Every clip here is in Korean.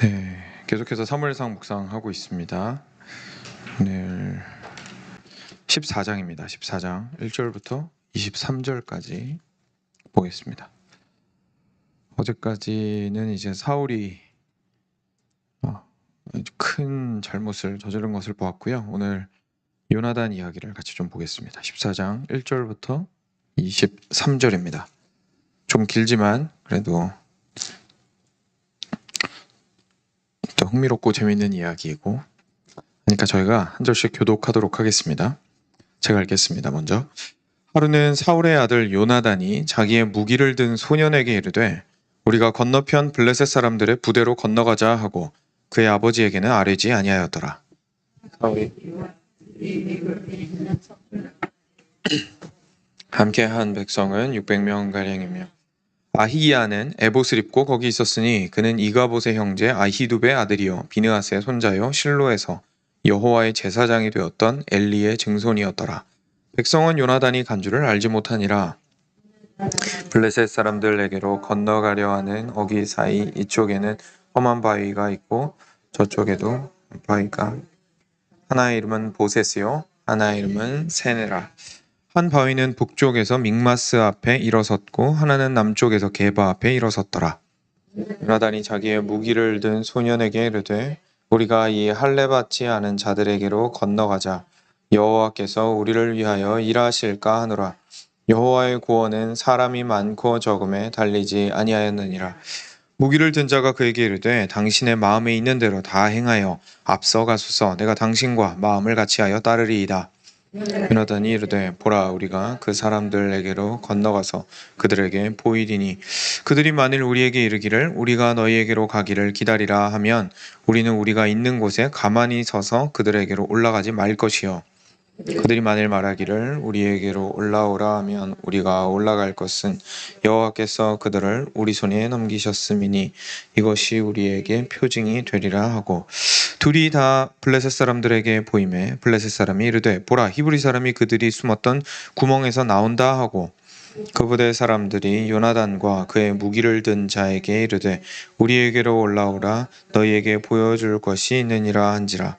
네, 계속해서 사무엘상 묵상하고 있습니다. 오늘 14장입니다. 14장 1절부터 23절까지 보겠습니다. 어제까지는 이제 사울이 어, 큰 잘못을 저지른 것을 보았고요. 오늘 요나단 이야기를 같이 좀 보겠습니다. 14장 1절부터 23절입니다. 좀 길지만 그래도 흥미롭고 재미있는 이야기이고 그러니까 저희가 한 절씩 교독하도록 하겠습니다. 제가 읽겠습니다. 먼저 하루는 사울의 아들 요나단이 자기의 무기를 든 소년에게 이르되 우리가 건너편 블레셋 사람들의 부대로 건너가자 하고 그의 아버지에게는 아뢰지 아니하였더라. 사울이 함께 한 백성은 600명 가량이며 아히야는 에봇을 입고 거기 있었으니 그는 이가봇의 형제 아히두베 아들이요 비느하스의 손자요 실로에서 여호와의 제사장이 되었던 엘리의 증손이었더라. 백성은 요나단이 간 줄을 알지 못하니라. 블레셋 사람들에게로 건너가려 하는 어기 사이 이쪽에는 험한 바위가 있고 저쪽에도 바위가 하나의 이름은 보세스요 하나의 이름은 세네라. 한 바위는 북쪽에서 믹마스 앞에 일어섰고 하나는 남쪽에서 게바 앞에 일어섰더라. 요나단이 자기의 무기를 든 소년에게 이르되 우리가 이 할례 받지 않은 자들에게로 건너가자 여호와께서 우리를 위하여 일하실까 하노라. 여호와의 구원은 사람이 많고 적음에 달리지 아니하였느니라. 무기를 든 자가 그에게 이르되 당신의 마음에 있는 대로 다 행하여 앞서 가소서 내가 당신과 마음을 같이하여 따르리이다. 요나단이 이르되 보라 우리가 그 사람들에게로 건너가서 그들에게 보이리니 그들이 만일 우리에게 이르기를 우리가 너희에게로 가기를 기다리라 하면 우리는 우리가 있는 곳에 가만히 서서 그들에게로 올라가지 말 것이요 그들이 만일 말하기를 우리에게로 올라오라 하면 우리가 올라갈 것은 여호와께서 그들을 우리 손에 넘기셨음이니 이것이 우리에게 표징이 되리라 하고 둘이 다 블레셋 사람들에게 보임에 블레셋 사람이 이르되 보라 히브리 사람이 그들이 숨었던 구멍에서 나온다 하고 그 부대 사람들이 요나단과 그의 무기를 든 자에게 이르되 우리에게로 올라오라 너희에게 보여줄 것이 있느니라 한지라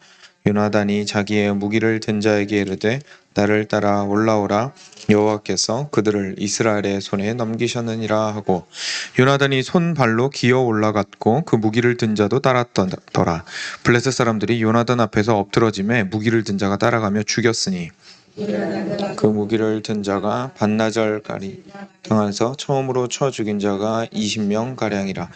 요나단이 자기의 무기를 든 자에게 이르되 나를 따라 올라오라. 여호와께서 그들을 이스라엘의 손에 넘기셨느니라 하고 요나단이 손발로 기어 올라갔고 그 무기를 든 자도 따랐더라. 블레셋 사람들이 요나단 앞에서 엎드러짐에 무기를 든 자가 따라가며 죽였으니 그 무기를 든 자가 반나절까리 등에서 처음으로 쳐 죽인 자가 20명 가량이라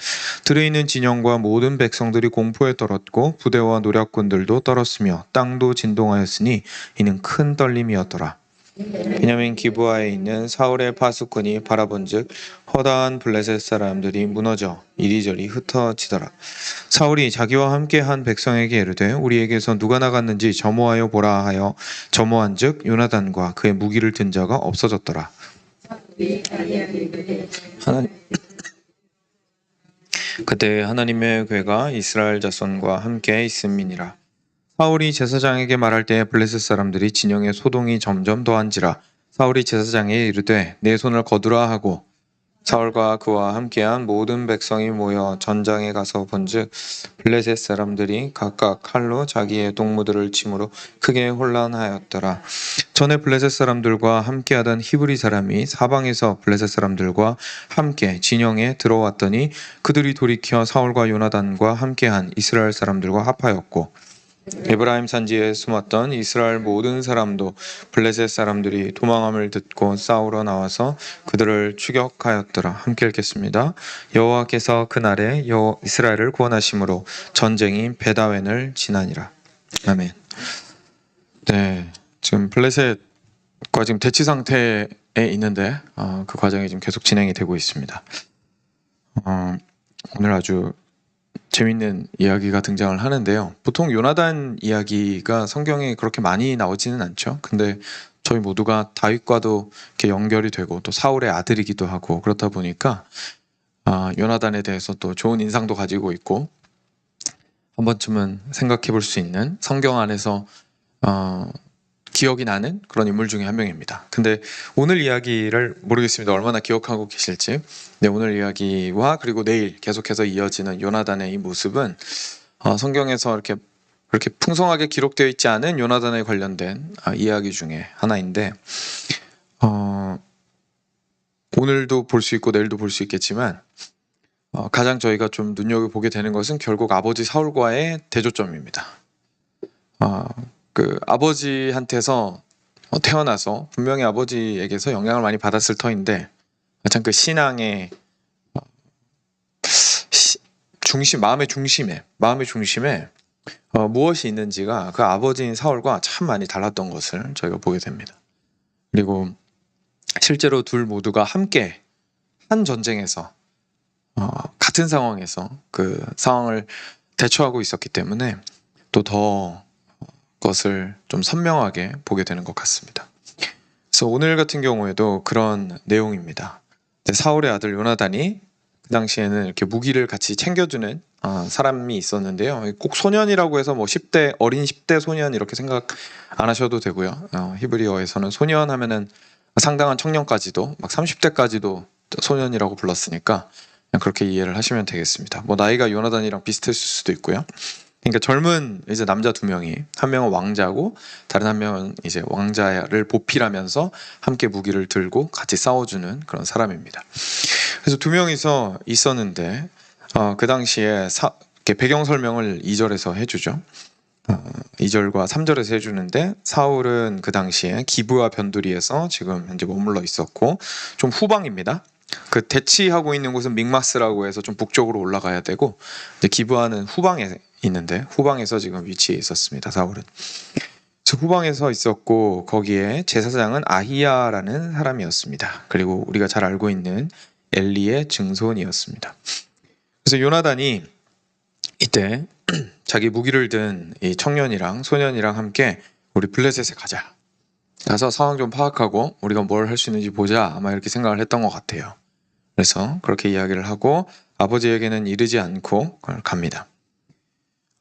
들에 있는 진영과 모든 백성들이 공포에 떨었고 부대와 노략군들도 떨었으며 땅도 진동하였으니 이는 큰 떨림이었더라. 베냐민 기브아에 있는 사울의 파수꾼이 바라본즉 허다한 블레셋 사람들이 무너져 이리저리 흩어지더라. 사울이 자기와 함께 한 백성에게 이르되 우리에게서 누가 나갔는지 점호하여 보라 하여 점호한즉 요나단과 그의 무기를 든 자가 없어졌더라. 하나님 그때 하나님의 괴가 이스라엘 자손과 함께 있음이니라. 사울이 제사장에게 말할 때 블레셋 사람들이 진영의 소동이 점점 더한지라 사울이 제사장에 이르되 내 손을 거두라 하고 사울과 그와 함께한 모든 백성이 모여 전장에 가서 본즉 블레셋 사람들이 각각 칼로 자기의 동무들을 침으로 크게 혼란하였더라. 전에 블레셋 사람들과 함께하던 히브리 사람이 사방에서 블레셋 사람들과 함께 진영에 들어왔더니 그들이 돌이켜 사울과 요나단과 함께한 이스라엘 사람들과 합하였고 에브라임 산지에 숨었던 이스라엘 모든 사람도 블레셋 사람들이 도망함을 듣고 싸우러 나와서 그들을 추격하였더라. 함께 읽겠습니다. 여호와께서 그날에 여 이스라엘을 구원하심으로 전쟁이 베다웬을 지나니라. 아멘. 네, 지금 블레셋과 지금 대치 상태에 있는데 어, 그 과정이 지금 계속 진행이 되고 있습니다. 어, 오늘 아주 재밌는 이야기가 등장을 하는데요. 보통 요나단 이야기가 성경에 그렇게 많이 나오지는 않죠. 근데 저희 모두가 다윗과도 이렇게 연결이 되고 또 사울의 아들이기도 하고 그렇다 보니까 아, 요나단에 대해서 또 좋은 인상도 가지고 있고 한 번쯤은 생각해 볼 수 있는 성경 안에서 어, 기억이 나는 그런 인물 중에 한 명입니다. 근데 오늘 이야기를 모르겠습니다. 얼마나 기억하고 계실지. 네, 오늘 이야기와 그리고 내일 계속해서 이어지는 요나단의 이 모습은 어, 성경에서 이렇게 그렇게 풍성하게 기록되어 있지 않은 요나단에 관련된 아, 이야기 중에 하나인데 어, 오늘도 볼 수 있고 내일도 볼 수 있겠지만 어, 가장 저희가 좀 눈여겨 보게 되는 것은 결국 아버지 사울과의 대조점입니다. 어, 그 아버지한테서 어, 태어나서 분명히 아버지에게서 영향을 많이 받았을 터인데 참 그 신앙의 어, 시- 중심 마음의 중심에 마음의 중심에 어, 무엇이 있는지가 그 아버지인 사울과 참 많이 달랐던 것을 저희가 보게 됩니다. 그리고 실제로 둘 모두가 함께 한 전쟁에서 어, 같은 상황에서 그 상황을 대처하고 있었기 때문에 또더 것을 좀 선명하게 보게 되는 것 같습니다. 그래서 오늘 같은 경우에도 그런 내용입니다. 이제 사울의 아들 요나단이 그 당시에는 이렇게 무기를 같이 챙겨주는 아, 사람이 있었는데요. 꼭 소년이라고 해서 뭐 10대 어린 10대 소년 이렇게 생각 안 하셔도 되고요. 어, 히브리어에서는 소년 하면은 상당한 청년까지도 막 30대까지도 소년이라고 불렀으니까 그냥 그렇게 이해를 하시면 되겠습니다. 뭐 나이가 요나단이랑 비슷했을 수도 있고요. 그러니까 젊은 이제 남자 두 명이 한 명은 왕자고 다른 한 명은 이제 왕자를 보필하면서 함께 무기를 들고 같이 싸워주는 그런 사람입니다. 그래서 두 명이서 있었는데 어, 그 당시에 사, 이렇게 배경 설명을 2절에서 해주죠. 어, 2절과 3절에서 해주는데 사울은 그 당시에 기브와 변두리에서 지금 현재 머물러 있었고 좀 후방입니다. 그 대치하고 있는 곳은 믹마스라고 해서 좀 북쪽으로 올라가야 되고 기브아는 후방에 있는데 후방에서 지금 위치해 있었습니다. 사울은. 그래서 후방에서 있었고 거기에 제사장은 아히야라는 사람이었습니다. 그리고 우리가 잘 알고 있는 엘리의 증손이었습니다. 그래서 요나단이 이때 자기 무기를 든 이 청년이랑 소년이랑 함께 우리 블레셋에 가자. 가서 상황 좀 파악하고 우리가 뭘 할 수 있는지 보자. 아마 이렇게 생각을 했던 것 같아요. 그래서 그렇게 이야기를 하고 아버지에게는 이르지 않고 갑니다.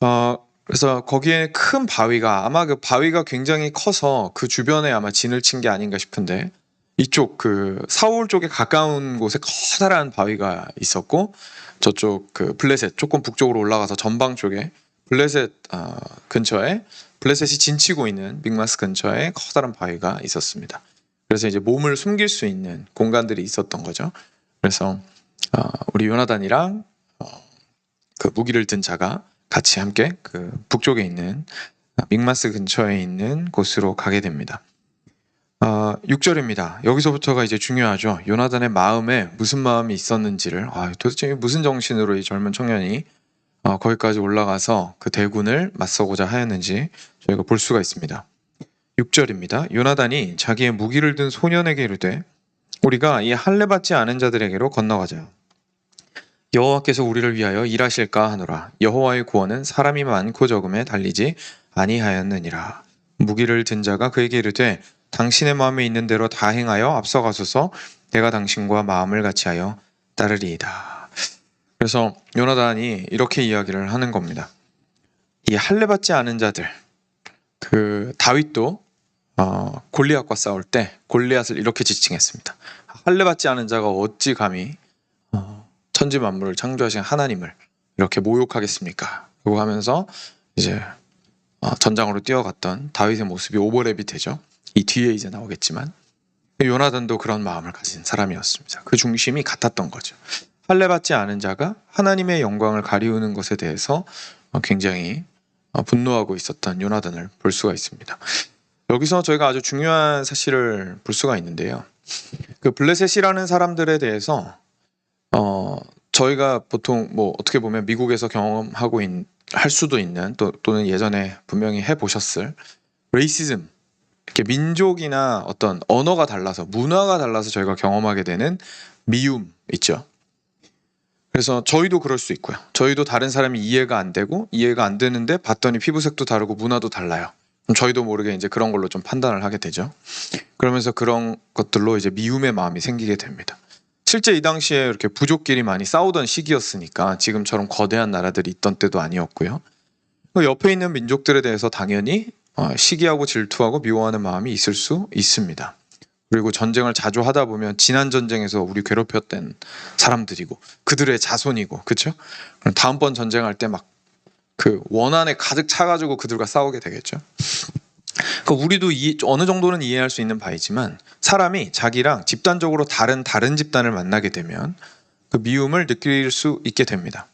어, 그래서 거기에 큰 바위가 아마 그 바위가 굉장히 커서 그 주변에 아마 진을 친 게 아닌가 싶은데 이쪽 그 사울 쪽에 가까운 곳에 커다란 바위가 있었고 저쪽 그 블레셋 조금 북쪽으로 올라가서 전방 쪽에 블레셋 어, 근처에 블레셋이 진치고 있는 믹마스 근처에 커다란 바위가 있었습니다. 그래서 이제 몸을 숨길 수 있는 공간들이 있었던 거죠. 그래서 어, 우리 요나단이랑 어, 그 무기를 든 자가 같이 함께 그 북쪽에 있는 믹마스 근처에 있는 곳으로 가게 됩니다. 아, 6절입니다. 여기서부터가 이제 중요하죠. 요나단의 마음에 무슨 마음이 있었는지를 아, 도대체 무슨 정신으로 이 젊은 청년이 어, 거기까지 올라가서 그 대군을 맞서고자 하였는지 저희가 볼 수가 있습니다. 6절입니다. 요나단이 자기의 무기를 든 소년에게 이르되 우리가 이 할례 받지 않은 자들에게로 건너가자. 여호와께서 우리를 위하여 일하실까 하노라. 여호와의 구원은 사람이 많고 적음에 달리지 아니하였느니라. 무기를 든 자가 그에게 이르되 당신의 마음에 있는 대로 다 행하여 앞서가소서 내가 당신과 마음을 같이하여 따르리이다. 그래서 요나단이 이렇게 이야기를 하는 겁니다. 이 할례 받지 않은 자들, 그 다윗도 어, 골리앗과 싸울 때 골리앗을 이렇게 지칭했습니다. 할례 받지 않은 자가 어찌 감히 어, 천지 만물을 창조하신 하나님을 이렇게 모욕하겠습니까? 그거 하면서 이제 어, 전장으로 뛰어갔던 다윗의 모습이 오버랩이 되죠. 이 뒤에 이제 나오겠지만 요나단도 그런 마음을 가진 사람이었습니다. 그 중심이 같았던 거죠. 할례 받지 않은 자가 하나님의 영광을 가리우는 것에 대해서 어, 굉장히 어, 분노하고 있었던 요나단을 볼 수가 있습니다. 여기서 저희가 아주 중요한 사실을 볼 수가 있는데요. 그 블레셋이라는 사람들에 대해서 어 저희가 보통 뭐 어떻게 보면 미국에서 경험하고 있, 할 수도 있는 또 또는 예전에 분명히 해 보셨을 레이시즘 이렇게 민족이나 어떤 언어가 달라서 문화가 달라서 저희가 경험하게 되는 미움 있죠. 그래서 저희도 그럴 수 있고요. 저희도 다른 사람이 이해가 안 되고 이해가 안 되는데 봤더니 피부색도 다르고 문화도 달라요. 그럼 저희도 모르게 이제 그런 걸로 좀 판단을 하게 되죠. 그러면서 그런 것들로 이제 미움의 마음이 생기게 됩니다. 실제 이 당시에 이렇게 부족끼리 많이 싸우던 시기였으니까 지금처럼 거대한 나라들이 있던 때도 아니었고요. 그 옆에 있는 민족들에 대해서 당연히 어, 시기하고 질투하고 미워하는 마음이 있을 수 있습니다. 그리고 전쟁을 자주 하다 보면 지난 전쟁에서 우리 괴롭혔던 사람들이고 그들의 자손이고 그렇죠? 다음번 전쟁할 때 막 그 원한에 가득 차가지고 그들과 싸우게 되겠죠. 그 우리도 이, 어느 정도는 이해할 수 있는 바이지만 사람이 자기랑 집단적으로 다른 다른 집단을 만나게 되면 그 미움을 느낄 수 있게 됩니다.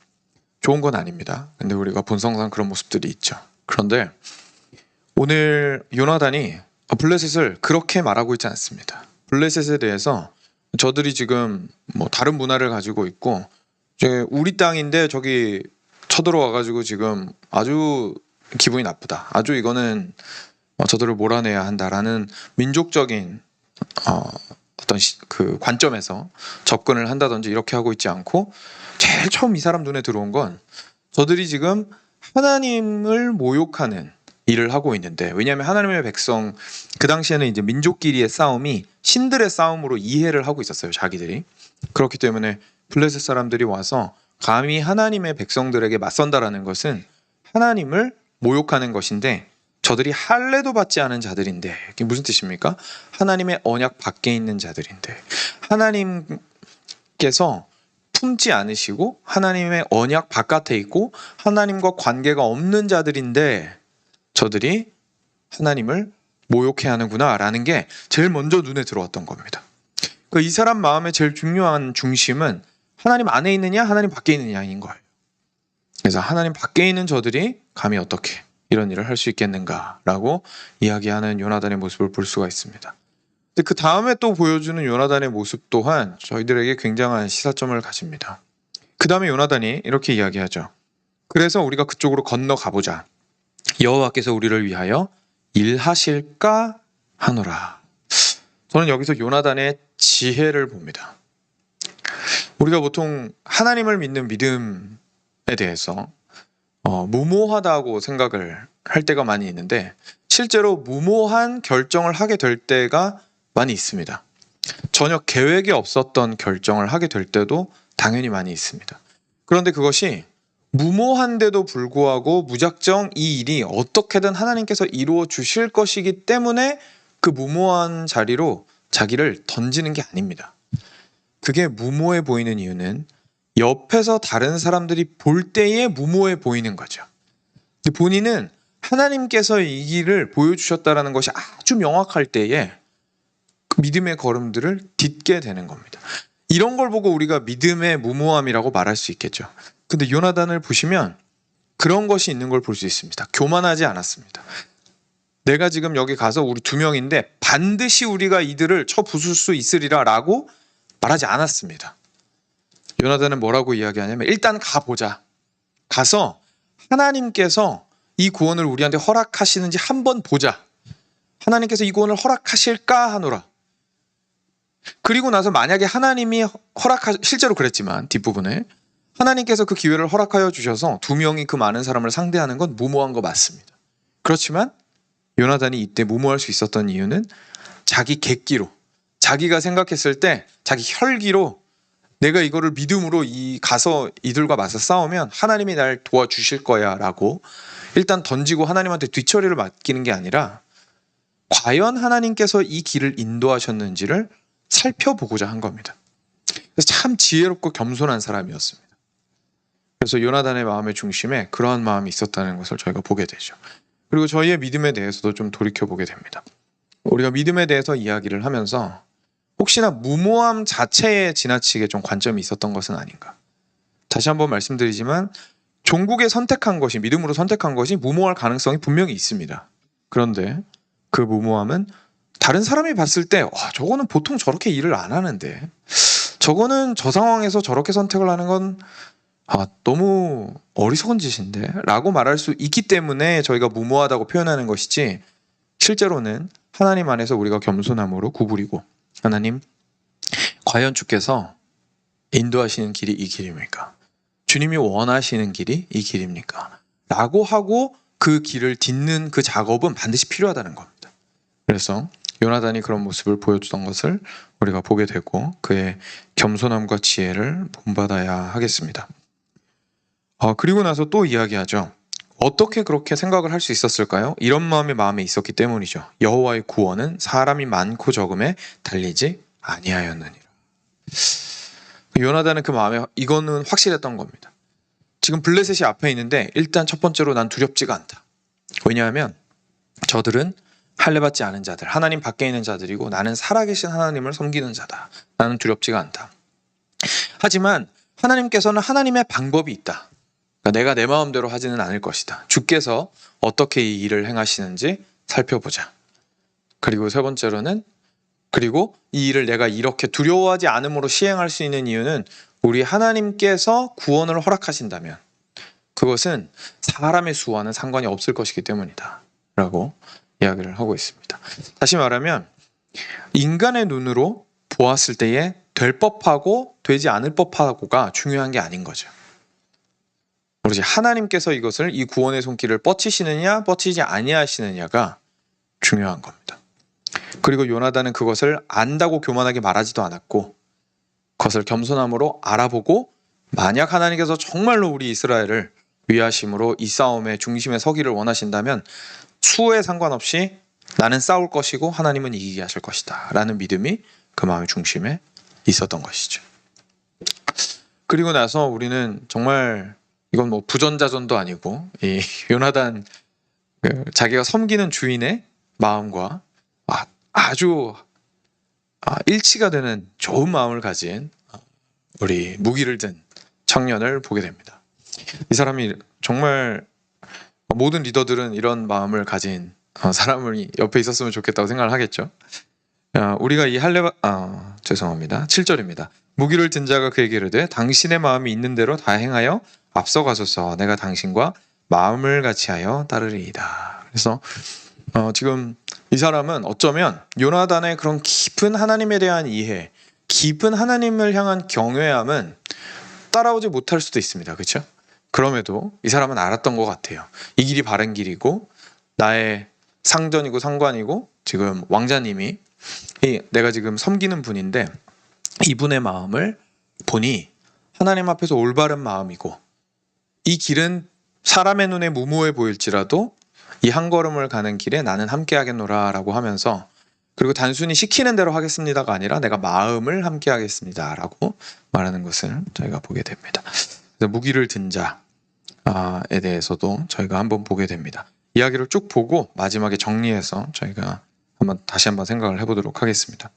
좋은 건 아닙니다. 근데 우리가 본성상 그런 모습들이 있죠. 그런데 오늘 요나단이 블레셋을 그렇게 말하고 있지 않습니다. 블레셋에 대해서 저들이 지금 뭐 다른 문화를 가지고 있고 이제 우리 땅인데 저기 쳐들어와 가지고 지금 아주 기분이 나쁘다. 아주 이거는 어, 저들을 몰아내야 한다라는 민족적인 어, 어떤 시- 그 관점에서 접근을 한다든지 이렇게 하고 있지 않고 제일 처음 이 사람 눈에 들어온 건 저들이 지금 하나님을 모욕하는 일을 하고 있는데 왜냐하면 하나님의 백성 그 당시에는 이제 민족끼리의 싸움이 신들의 싸움으로 이해를 하고 있었어요 자기들이. 그렇기 때문에 블레셋 사람들이 와서 감히 하나님의 백성들에게 맞선다라는 것은 하나님을 모욕하는 것인데 저들이 할례도 받지 않은 자들인데 이게 무슨 뜻입니까? 하나님의 언약 밖에 있는 자들인데 하나님께서 품지 않으시고 하나님의 언약 바깥에 있고 하나님과 관계가 없는 자들인데 저들이 하나님을 모욕해 하는구나라는 게 제일 먼저 눈에 들어왔던 겁니다. 그 이 사람 마음의 제일 중요한 중심은 하나님 안에 있느냐 하나님 밖에 있느냐인 거예요. 그래서 하나님 밖에 있는 저들이 감히 어떻게 이런 일을 할 수 있겠는가라고 이야기하는 요나단의 모습을 볼 수가 있습니다. 근데 그 다음에 또 보여주는 요나단의 모습 또한 저희들에게 굉장한 시사점을 가집니다. 그 다음에 요나단이 이렇게 이야기하죠. 그래서 우리가 그쪽으로 건너 가 보자. 여호와께서 우리를 위하여 일하실까 하노라. 저는 여기서 요나단의 지혜를 봅니다. 우리가 보통 하나님을 믿는 믿음에 대해서 어, 무모하다고 생각을 할 때가 많이 있는데 실제로 무모한 결정을 하게 될 때가 많이 있습니다. 전혀 계획이 없었던 결정을 하게 될 때도 당연히 많이 있습니다. 그런데 그것이 무모한데도 불구하고 무작정 이 일이 어떻게든 하나님께서 이루어 주실 것이기 때문에 그 무모한 자리로 자기를 던지는 게 아닙니다. 그게 무모해 보이는 이유는 옆에서 다른 사람들이 볼 때에 무모해 보이는 거죠. 근데 본인은 하나님께서 이 길을 보여주셨다라는 것이 아주 명확할 때에 그 믿음의 걸음들을 딛게 되는 겁니다. 이런 걸 보고 우리가 믿음의 무모함이라고 말할 수 있겠죠. 근데 요나단을 보시면 그런 것이 있는 걸 볼 수 있습니다. 교만하지 않았습니다. 내가 지금 여기 가서 우리 두 명인데 반드시 우리가 이들을 쳐 부술 수 있으리라 라고 말하지 않았습니다. 요나단은 뭐라고 이야기하냐면 일단 가보자. 가서 하나님께서 이 구원을 우리한테 허락하시는지 한번 보자. 하나님께서 이 구원을 허락하실까 하노라. 그리고 나서 만약에 하나님이 허락하 실제로 그랬지만 뒷부분에 하나님께서 그 기회를 허락하여 주셔서 두 명이 그 많은 사람을 상대하는 건 무모한 거 맞습니다. 그렇지만 요나단이 이때 무모할 수 있었던 이유는 자기 객기로 자기가 생각했을 때 자기 혈기로 내가 이거를 믿음으로 이 가서 이들과 맞서 싸우면 하나님이 날 도와주실 거야라고 일단 던지고 하나님한테 뒤처리를 맡기는 게 아니라 과연 하나님께서 이 길을 인도하셨는지를 살펴보고자 한 겁니다. 그래서 참 지혜롭고 겸손한 사람이었습니다. 그래서 요나단의 마음의 중심에 그러한 마음이 있었다는 것을 저희가 보게 되죠. 그리고 저희의 믿음에 대해서도 좀 돌이켜 보게 됩니다. 우리가 믿음에 대해서 이야기를 하면서 혹시나 무모함 자체에 지나치게 좀 관점이 있었던 것은 아닌가. 다시 한번 말씀드리지만 종국에 선택한 것이 믿음으로 선택한 것이 무모할 가능성이 분명히 있습니다. 그런데 그 무모함은 다른 사람이 봤을 때 와, 저거는 보통 저렇게 일을 안 하는데 저거는 저 상황에서 저렇게 선택을 하는 건 아, 너무 어리석은 짓인데 라고 말할 수 있기 때문에 저희가 무모하다고 표현하는 것이지 실제로는 하나님 안에서 우리가 겸손함으로 구부리고 하나님 과연 주께서 인도하시는 길이 이 길입니까? 주님이 원하시는 길이 이 길입니까? 라고 하고 그 길을 딛는 그 작업은 반드시 필요하다는 겁니다. 그래서 요나단이 그런 모습을 보여주던 것을 우리가 보게 되고 그의 겸손함과 지혜를 본받아야 하겠습니다. 어, 그리고 나서 또 이야기하죠. 어떻게 그렇게 생각을 할 수 있었을까요? 이런 마음이 마음에 있었기 때문이죠. 여호와의 구원은 사람이 많고 적음에 달리지 아니하였느니라. 요나단은 그 마음에 이거는 확실했던 겁니다. 지금 블레셋이 앞에 있는데 일단 첫 번째로 난 두렵지가 않다. 왜냐하면 저들은 할례받지 않은 자들, 하나님 밖에 있는 자들이고 나는 살아계신 하나님을 섬기는 자다. 나는 두렵지가 않다. 하지만 하나님께서는 하나님의 방법이 있다. 그러니까 내가 내 마음대로 하지는 않을 것이다. 주께서 어떻게 이 일을 행하시는지 살펴보자. 그리고 세 번째로는 그리고 이 일을 내가 이렇게 두려워하지 않음으로 시행할 수 있는 이유는 우리 하나님께서 구원을 허락하신다면 그것은 사람의 수와는 상관이 없을 것이기 때문이다. 라고 이야기를 하고 있습니다. 다시 말하면 인간의 눈으로 보았을 때에 될 법하고 되지 않을 법하고가 중요한 게 아닌 거죠. 오로지 하나님께서 이것을 이 구원의 손길을 뻗치시느냐 뻗치지 아니하시느냐가 중요한 겁니다. 그리고 요나단은 그것을 안다고 교만하게 말하지도 않았고 그것을 겸손함으로 알아보고 만약 하나님께서 정말로 우리 이스라엘을 위하심으로 이 싸움의 중심에 서기를 원하신다면 수에 상관없이 나는 싸울 것이고 하나님은 이기게 하실 것이다 라는 믿음이 그 마음의 중심에 있었던 것이죠. 그리고 나서 우리는 정말 이건 뭐 부전자전도 아니고 이 요나단 그 자기가 섬기는 주인의 마음과 아, 아주 아, 일치가 되는 좋은 마음을 가진 우리 무기를 든 청년을 보게 됩니다. 이 사람이 정말 모든 리더들은 이런 마음을 가진 어, 사람을 옆에 있었으면 좋겠다고 생각을 하겠죠. 아, 우리가 이 할례 아, 죄송합니다. 7절입니다. 무기를 든 자가 그에게 이르되 당신의 마음이 있는 대로 다 행하여 앞서가소서 내가 당신과 마음을 같이하여 따르리이다. 그래서 어, 지금 이 사람은 어쩌면 요나단의 그런 깊은 하나님에 대한 이해, 깊은 하나님을 향한 경외함은 따라오지 못할 수도 있습니다. 그렇죠? 그럼에도 이 사람은 알았던 것 같아요. 이 길이 바른 길이고 나의 상전이고 상관이고 지금 왕자님이 이 내가 지금 섬기는 분인데 이분의 마음을 보니 하나님 앞에서 올바른 마음이고 이 길은 사람의 눈에 무모해 보일지라도 이 한 걸음을 가는 길에 나는 함께 하겠노라 라고 하면서 그리고 단순히 시키는 대로 하겠습니다가 아니라 내가 마음을 함께 하겠습니다 라고 말하는 것을 저희가 보게 됩니다. 그래서 무기를 든 자에 대해서도 저희가 한번 보게 됩니다. 이야기를 쭉 보고 마지막에 정리해서 저희가 한번 다시 한번 생각을 해보도록 하겠습니다.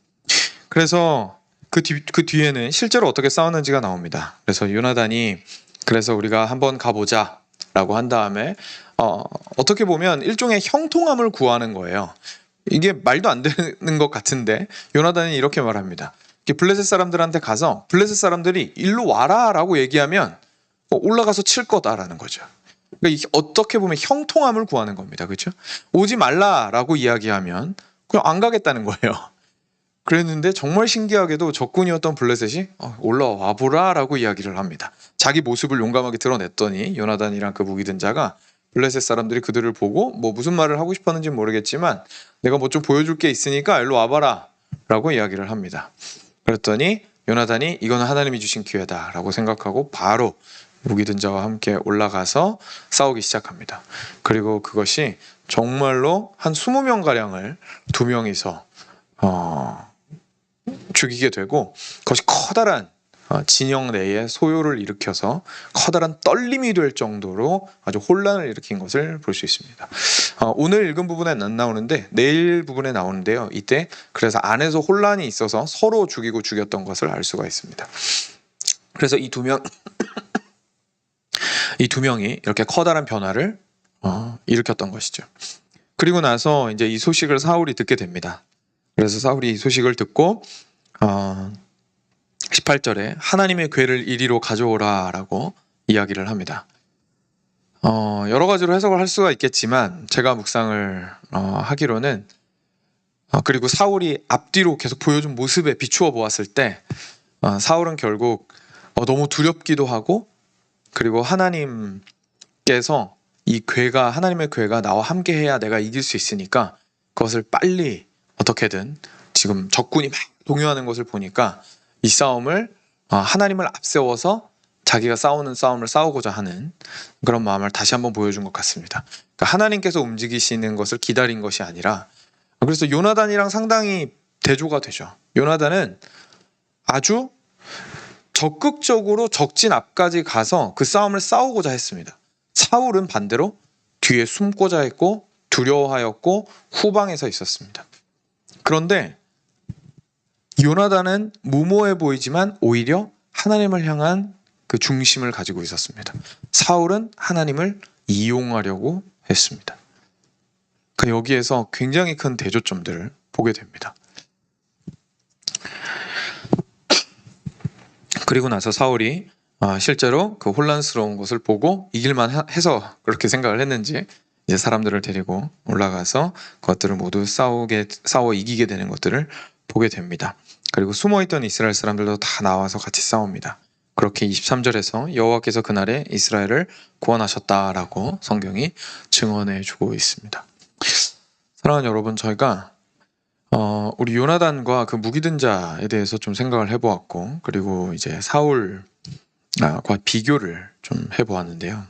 그래서 그, 뒤, 그 뒤에는 실제로 어떻게 싸웠는지가 나옵니다. 그래서 요나단이 그래서 우리가 한번 가보자 라고 한 다음에 어, 어떻게 보면 일종의 형통함을 구하는 거예요. 이게 말도 안 되는 것 같은데 요나단이 이렇게 말합니다. 블레셋 사람들한테 가서 블레셋 사람들이 일로 와라라고 얘기하면 어, 올라가서 칠 거다라는 거죠. 그러니까 어떻게 보면 형통함을 구하는 겁니다. 그렇죠? 오지 말라라고 이야기하면 그냥 안 가겠다는 거예요. 그랬는데 정말 신기하게도 적군이었던 블레셋이 어, 올라와 보라라고 이야기를 합니다. 자기 모습을 용감하게 드러냈더니 요나단이랑 그 무기든 자가 블레셋 사람들이 그들을 보고 뭐 무슨 말을 하고 싶었는지 모르겠지만 내가 뭐 좀 보여줄 게 있으니까 일로 와봐라라고 이야기를 합니다. 그랬더니 요나단이 이거는 하나님이 주신 기회다라고 생각하고 바로 무기든 자와 함께 올라가서 싸우기 시작합니다. 그리고 그것이 정말로 한 20명 가량을 두 명이서 어, 죽이게 되고 그것이 커다란 어, 진영 내에 소요를 일으켜서 커다란 떨림이 될 정도로 아주 혼란을 일으킨 것을 볼 수 있습니다. 어, 오늘 읽은 부분엔 안 나오는데 내일 부분에 나오는데요. 이때 그래서 안에서 혼란이 있어서 서로 죽이고 죽였던 것을 알 수가 있습니다. 그래서 이 두 명, 이 두 명이 이렇게 커다란 변화를 어, 일으켰던 것이죠. 그리고 나서 이제 이 소식을 사울이 듣게 됩니다. 그래서 사울이 이 소식을 듣고 어, 18절에 하나님의 괴를 이리로 가져오라라고 이야기를 합니다. 어, 여러 가지로 해석을 할 수가 있겠지만 제가 묵상을 어, 하기로는 어, 그리고 사울이 앞뒤로 계속 보여준 모습에 비추어 보았을 때 어, 사울은 결국 어, 너무 두렵기도 하고 그리고 하나님께서 이 괴가 하나님의 괴가 나와 함께 해야 내가 이길 수 있으니까 그것을 빨리 어떻게든 지금 적군이 막 동요하는 것을 보니까 이 싸움을 어, 하나님을 앞세워서 자기가 싸우는 싸움을 싸우고자 하는 그런 마음을 다시 한번 보여준 것 같습니다. 그러니까 하나님께서 움직이시는 것을 기다린 것이 아니라 그래서 요나단이랑 상당히 대조가 되죠. 요나단은 아주 적극적으로 적진 앞까지 가서 그 싸움을 싸우고자 했습니다. 사울은 반대로 뒤에 숨고자 했고 두려워하였고 후방에 서 있었습니다. 그런데 요나단은 무모해 보이지만 오히려 하나님을 향한 그 중심을 가지고 있었습니다. 사울은 하나님을 이용하려고 했습니다. 그러니까 여기에서 굉장히 큰 대조점들을 보게 됩니다. 그리고 나서 사울이 아, 실제로 그 혼란스러운 것을 보고 이길만 하- 해서 그렇게 생각을 했는지 이제 사람들을 데리고 올라가서 그것들을 모두 싸우게 싸워 이기게 되는 것들을 보게 됩니다. 그리고 숨어있던 이스라엘 사람들도 다 나와서 같이 싸웁니다. 그렇게 23절에서 여호와께서 그날에 이스라엘을 구원하셨다라고 성경이 증언해 주고 있습니다. 사랑하는 여러분, 저희가 어, 우리 요나단과 그 무기든 자에 대해서 좀 생각을 해보았고, 그리고 이제 사울과 비교를 좀 해보았는데요.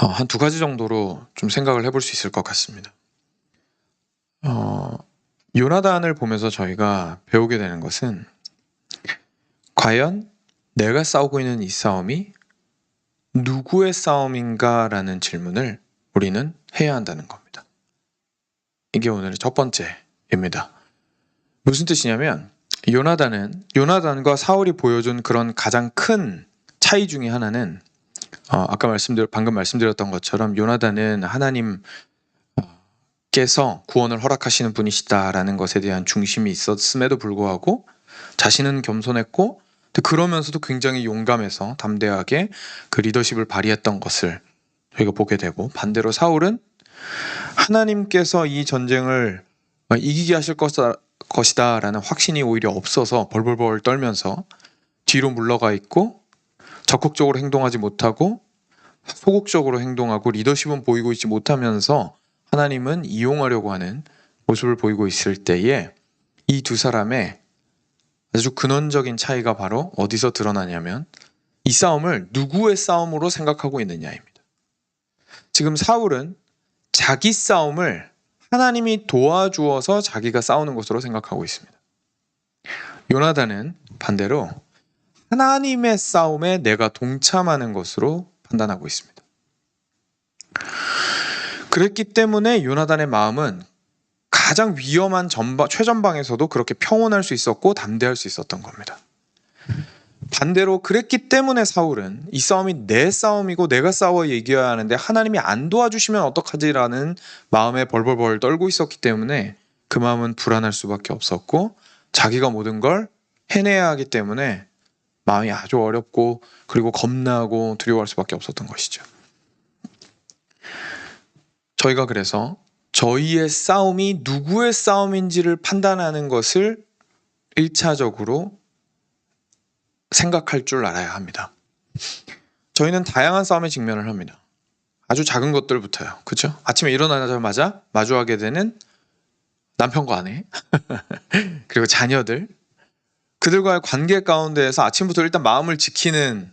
어, 한두 가지 정도로 좀 생각을 해볼 수 있을 것 같습니다. 어, 요나단을 보면서 저희가 배우게 되는 것은 과연 내가 싸우고 있는 이 싸움이 누구의 싸움인가라는 질문을 우리는 해야 한다는 겁니다. 이게 오늘의 첫 번째입니다. 무슨 뜻이냐면 요나단은 요나단과 사울이 보여준 그런 가장 큰 차이 중에 하나는 어, 아까 말씀드렸 방금 말씀드렸던 것처럼 요나단은 하나님께서 구원을 허락하시는 분이시다라는 것에 대한 중심이 있었음에도 불구하고 자신은 겸손했고 그러면서도 굉장히 용감해서 담대하게 그 리더십을 발휘했던 것을 저희가 보게 되고 반대로 사울은 하나님께서 이 전쟁을 이기게 하실 것이다, 라는 확신이 오히려 없어서 벌벌벌 떨면서 뒤로 물러가 있고 적극적으로 행동하지 못하고 소극적으로 행동하고 리더십은 보이고 있지 못하면서 하나님은 이용하려고 하는 모습을 보이고 있을 때에 이 두 사람의 아주 근원적인 차이가 바로 어디서 드러나냐면 이 싸움을 누구의 싸움으로 생각하고 있느냐입니다. 지금 사울은 자기 싸움을 하나님이 도와주어서 자기가 싸우는 것으로 생각하고 있습니다. 요나단은 반대로 하나님의 싸움에 내가 동참하는 것으로 판단하고 있습니다. 그랬기 때문에 요나단의 마음은 가장 위험한 전방, 최전방에서도 그렇게 평온할 수 있었고 담대할 수 있었던 겁니다. 반대로 그랬기 때문에 사울은 이 싸움이 내 싸움이고 내가 싸워 얘기해야 하는데 하나님이 안 도와주시면 어떡하지라는 마음에 벌벌벌 떨고 있었기 때문에 그 마음은 불안할 수밖에 없었고 자기가 모든 걸 해내야 하기 때문에 마음이 아주 어렵고 그리고 겁나고 두려워할 수밖에 없었던 것이죠. 저희가 그래서 저희의 싸움이 누구의 싸움인지를 판단하는 것을 1차적으로 생각할 줄 알아야 합니다. 저희는 다양한 싸움에 직면을 합니다. 아주 작은 것들부터요. 그렇죠? 아침에 일어나자마자 마주하게 되는 남편과 아내 그리고 자녀들 그들과의 관계 가운데에서 아침부터 일단 마음을 지키는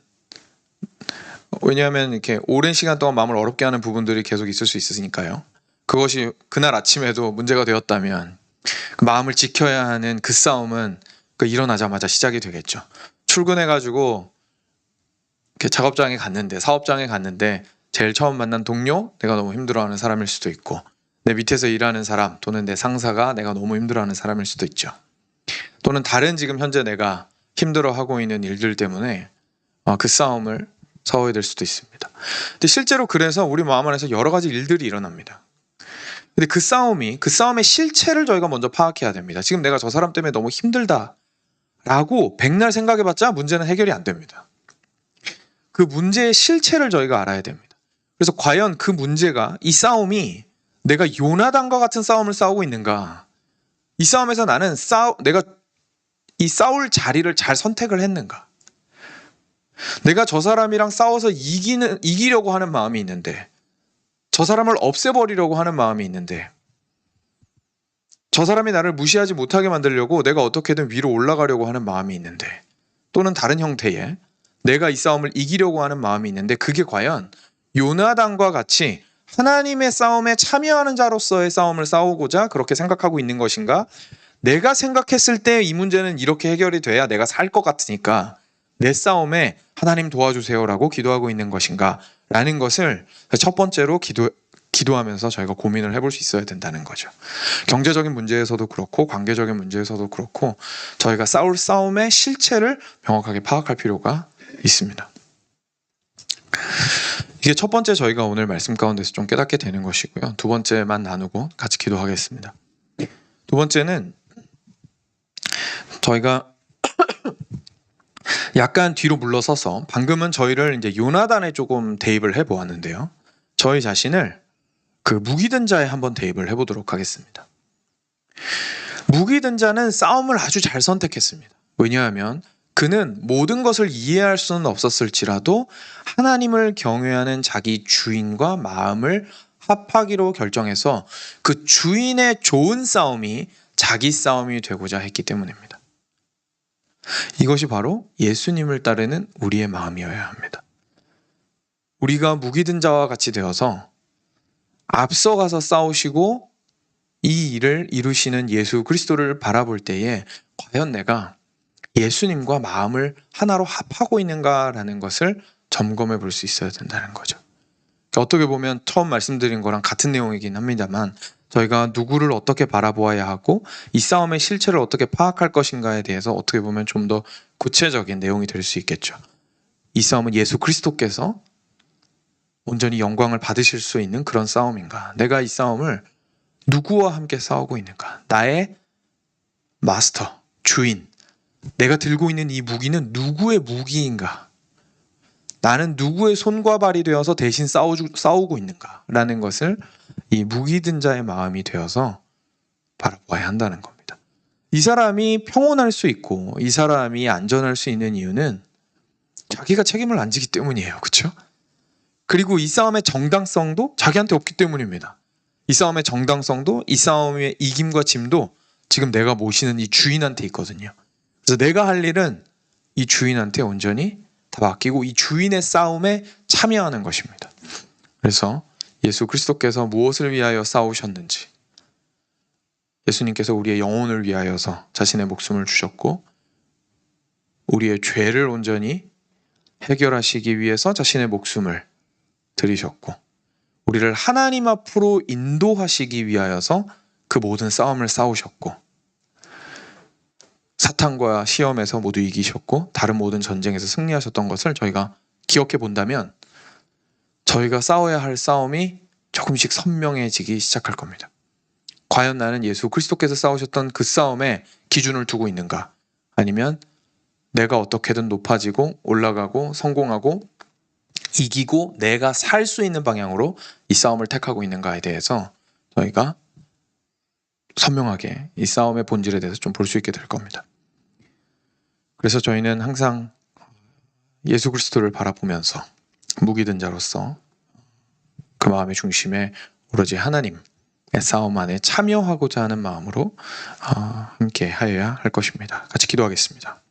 왜냐하면 이렇게 오랜 시간 동안 마음을 어렵게 하는 부분들이 계속 있을 수 있으니까요. 그것이 그날 아침에도 문제가 되었다면 그 마음을 지켜야 하는 그 싸움은 그 일어나자마자 시작이 되겠죠. 출근해가지고 이렇게 작업장에 갔는데 사업장에 갔는데 제일 처음 만난 동료 내가 너무 힘들어하는 사람일 수도 있고 내 밑에서 일하는 사람 또는 내 상사가 내가 너무 힘들어하는 사람일 수도 있죠. 또는 다른 지금 현재 내가 힘들어하고 있는 일들 때문에 어, 그 싸움을 싸워야 될 수도 있습니다. 근데 실제로 그래서 우리 마음 안에서 여러 가지 일들이 일어납니다. 근데 그 싸움이 그 싸움의 실체를 저희가 먼저 파악해야 됩니다. 지금 내가 저 사람 때문에 너무 힘들다. 라고 백날 생각해봤자 문제는 해결이 안 됩니다. 그 문제의 실체를 저희가 알아야 됩니다. 그래서 과연 그 문제가 이 싸움이 내가 요나단과 같은 싸움을 싸우고 있는가? 이 싸움에서 나는 싸우 내가 이 싸울 자리를 잘 선택을 했는가? 내가 저 사람이랑 싸워서 이기는 이기려고 하는 마음이 있는데 저 사람을 없애버리려고 하는 마음이 있는데 저 사람이 나를 무시하지 못하게 만들려고 내가 어떻게든 위로 올라가려고 하는 마음이 있는데 또는 다른 형태의 내가 이 싸움을 이기려고 하는 마음이 있는데 그게 과연 요나단과 같이 하나님의 싸움에 참여하는 자로서의 싸움을 싸우고자 그렇게 생각하고 있는 것인가? 내가 생각했을 때 이 문제는 이렇게 해결이 돼야 내가 살 것 같으니까 내 싸움에 하나님 도와주세요라고 기도하고 있는 것인가? 라는 것을 첫 번째로 기도, 기도하면서 저희가 고민을 해볼 수 있어야 된다는 거죠. 경제적인 문제에서도 그렇고 관계적인 문제에서도 그렇고 저희가 싸울 싸움의 실체를 명확하게 파악할 필요가 있습니다. 이게 첫 번째 저희가 오늘 말씀 가운데서 좀 깨닫게 되는 것이고요. 두 번째만 나누고 같이 기도하겠습니다. 두 번째는 저희가 약간 뒤로 물러서서 방금은 저희를 이제 요나단에 조금 대입을 해 보았는데요. 저희 자신을 그 무기든 자에 한번 대입을 해 보도록 하겠습니다. 무기든 자는 싸움을 아주 잘 선택했습니다. 왜냐하면 그는 모든 것을 이해할 수는 없었을지라도 하나님을 경외하는 자기 주인과 마음을 합하기로 결정해서 그 주인의 좋은 싸움이 자기 싸움이 되고자 했기 때문입니다. 이것이 바로 예수님을 따르는 우리의 마음이어야 합니다. 우리가 무기든 자와 같이 되어서 앞서가서 싸우시고 이 일을 이루시는 예수 그리스도를 바라볼 때에 과연 내가 예수님과 마음을 하나로 합하고 있는가라는 것을 점검해 볼 수 있어야 된다는 거죠. 그러니까 어떻게 보면 처음 말씀드린 거랑 같은 내용이긴 합니다만 저희가 누구를 어떻게 바라보아야 하고 이 싸움의 실체를 어떻게 파악할 것인가에 대해서 어떻게 보면 좀 더 구체적인 내용이 될 수 있겠죠. 이 싸움은 예수 그리스도께서 온전히 영광을 받으실 수 있는 그런 싸움인가? 내가 이 싸움을 누구와 함께 싸우고 있는가? 나의 마스터, 주인, 내가 들고 있는 이 무기는 누구의 무기인가? 나는 누구의 손과 발이 되어서 대신 싸우, 싸우고 있는가? 라는 것을 이 무기든 자의 마음이 되어서 바라봐야 한다는 겁니다. 이 사람이 평온할 수 있고 이 사람이 안전할 수 있는 이유는 자기가 책임을 안 지기 때문이에요. 그렇죠? 그리고 이 싸움의 정당성도 자기한테 없기 때문입니다. 이 싸움의 정당성도 이 싸움의 이김과 짐도 지금 내가 모시는 이 주인한테 있거든요. 그래서 내가 할 일은 이 주인한테 온전히 다 맡기고 이 주인의 싸움에 참여하는 것입니다. 그래서 예수 그리스도께서 무엇을 위하여 싸우셨는지 예수님께서 우리의 영혼을 위하여서 자신의 목숨을 주셨고 우리의 죄를 온전히 해결하시기 위해서 자신의 목숨을 들이셨고 우리를 하나님 앞으로 인도하시기 위하여서 그 모든 싸움을 싸우셨고 사탄과 시험에서 모두 이기셨고 다른 모든 전쟁에서 승리하셨던 것을 저희가 기억해 본다면 저희가 싸워야 할 싸움이 조금씩 선명해지기 시작할 겁니다. 과연 나는 예수 그리스도께서 싸우셨던 그 싸움에 기준을 두고 있는가? 아니면 내가 어떻게든 높아지고 올라가고 성공하고 이기고 내가 살 수 있는 방향으로 이 싸움을 택하고 있는가에 대해서 저희가 선명하게 이 싸움의 본질에 대해서 좀 볼 수 있게 될 겁니다. 그래서 저희는 항상 예수 그리스도를 바라보면서 무기든 자로서 그 마음의 중심에 오로지 하나님의 싸움 안에 참여하고자 하는 마음으로 어, 함께 하여야 할 것입니다. 같이 기도하겠습니다.